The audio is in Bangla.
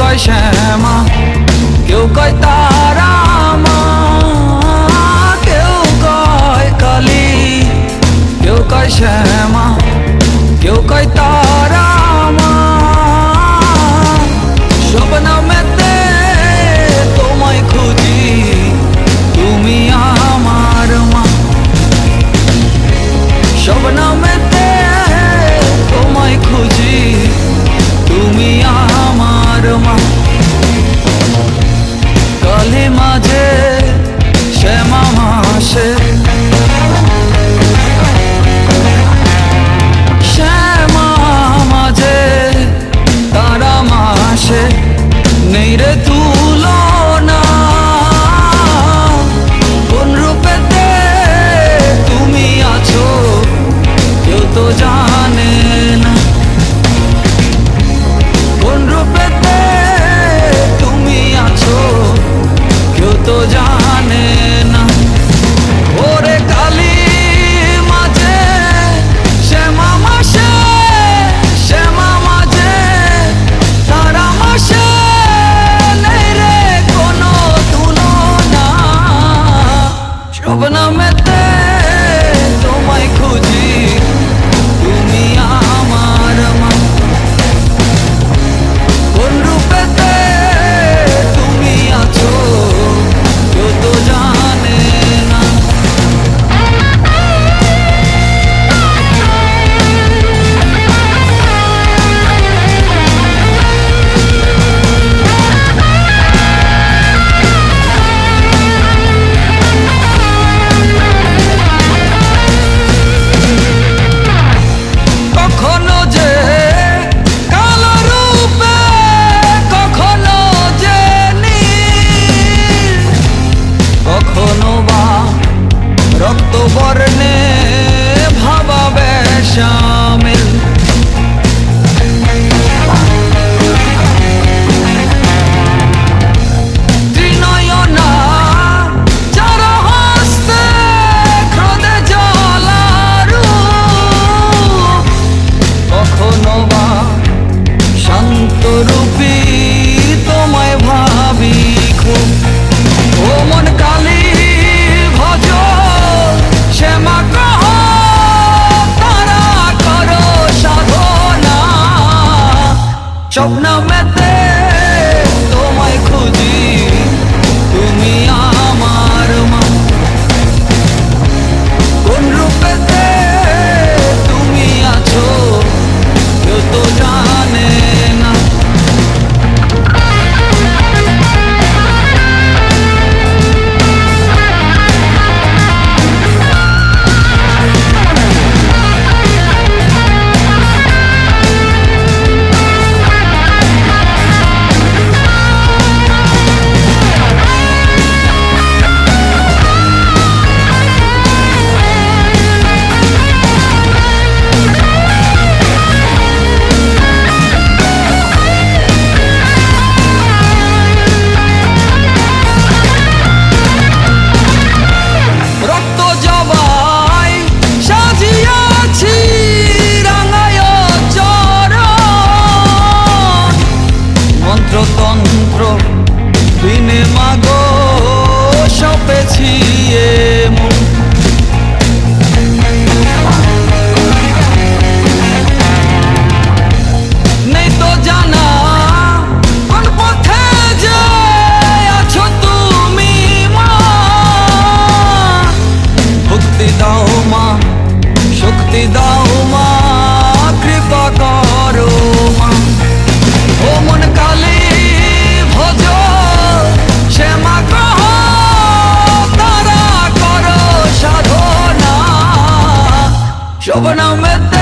কয় শ্যামা কেউ কয় তারা কেউ কয় কালী কেউ কয় শ্যামা। No matter. করেছি এমন। নেই তো জানা কোন পথে যে আছো তুমি মা। ভক্তি দাও মা, শক্তি দাও মা। Yo, but now I'm